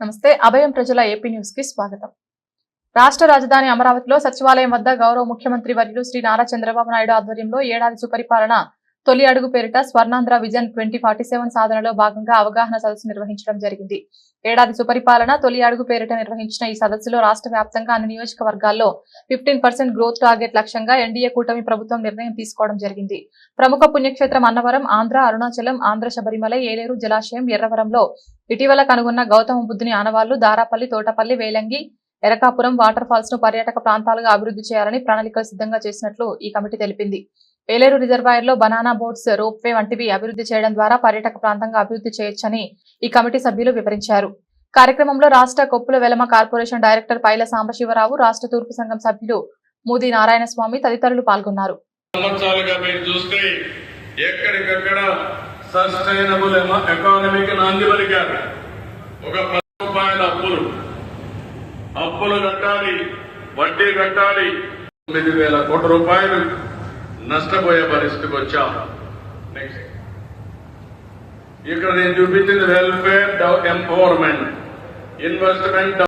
నమస్తే అభయం ప్రజల ఏపీ న్యూస్కి స్వాగతం. రాష్ట్ర రాజధాని అమరావతిలో సచివాలయం వద్ద గౌరవ ముఖ్యమంత్రి వర్యులు శ్రీ నారా చంద్రబాబు నాయుడు ఆధ్వర్యంలో ఏడాది సుపరిపాలన తొలి అడుగు పేరిట Swarnandhra vision twenty forty seven సాధనలో భాగంగా అవగాహన సదస్సు నిర్వహించడం జరిగింది. ఏడాది సుపరిపాలన తొలి అడుగు పేరిట నిర్వహించిన ఈ సదస్సులో రాష్ట్ర వ్యాప్తంగా అన్ని నియోజకవర్గాల్లో ఫిఫ్టీన్ పర్సెంట్ గ్రోత్ టార్గెట్ లక్ష్యంగా ఎన్డీఏ కూటమి ప్రభుత్వం నిర్ణయం తీసుకోవడం జరిగింది. ప్రముఖ పుణ్యక్షేత్రం అన్నవరం ఆంధ్ర అరుణాచలం ఆంధ్ర శబరిమల ఏలేరు జలాశయం ఎర్రవరంలో ఇటీవల కనుగొన్న గౌతమ బుద్ధుని ఆనవాళ్ళు దారాపల్లి తోటపల్లి వేలంగి ఎరకాపురం వాటర్ ఫాల్స్ను పర్యాటక ప్రాంతాలుగా అభివృద్ధి చేయాలని ప్రణాళికలు సిద్ధంగా చేసినట్లు ఈ కమిటీ తెలిపింది. ఏలేరు రిజర్వాయర్లో బనానా బోట్స్ రోప్ వే వంటివి అభివృద్ధి చేయడం ద్వారా పర్యాటక ప్రాంతంగా అభివృద్ధి చేయొచ్చని ఈ కమిటీ సభ్యులు వివరించారు. కార్యక్రమంలో రాష్ట్ర కొప్పుల వెలమ కార్పొరేషన్ డైరెక్టర్ పైల సాంబశివరావు రాష్ట్ర తూర్పు సంఘం సభ్యులు మూది నారాయణ స్వామి తదితరులు పాల్గొన్నారు. ఎక్కడికక్కడ సస్టైనబుల్ ఎకానమీకి నాంది పలికారు. ఒక పది రూపాయల అప్పులు. అప్పులు కట్టాలి వడ్డీ కట్టాలి. తొమ్మిది వేల కోట్ల రూపాయలు. నష్టపోయే పరిస్థితికి వచ్చాం నెక్స్ట్ ఇక్కడ నేను చూపించింది వెల్ఫేర్ ఎంపవర్మెంట్ ఇన్వెస్ట్మెంట్